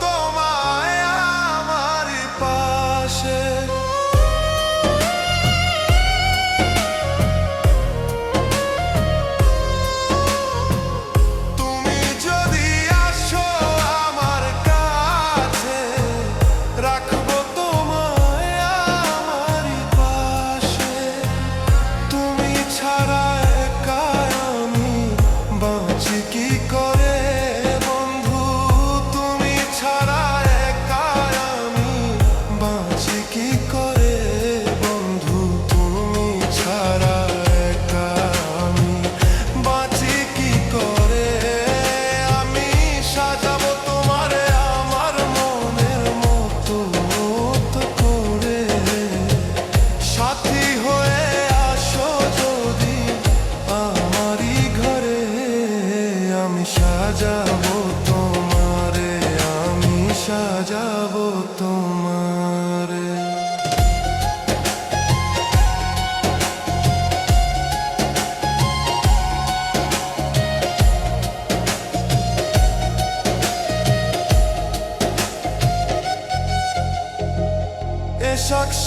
toma.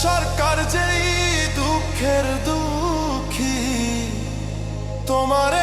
সরকার যেই দুঃখের দুঃখী তোমারে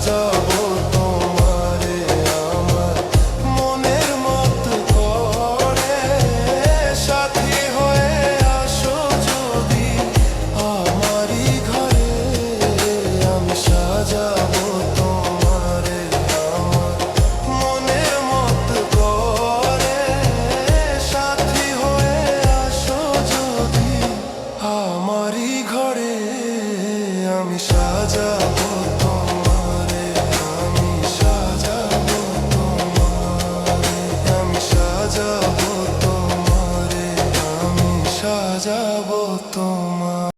So.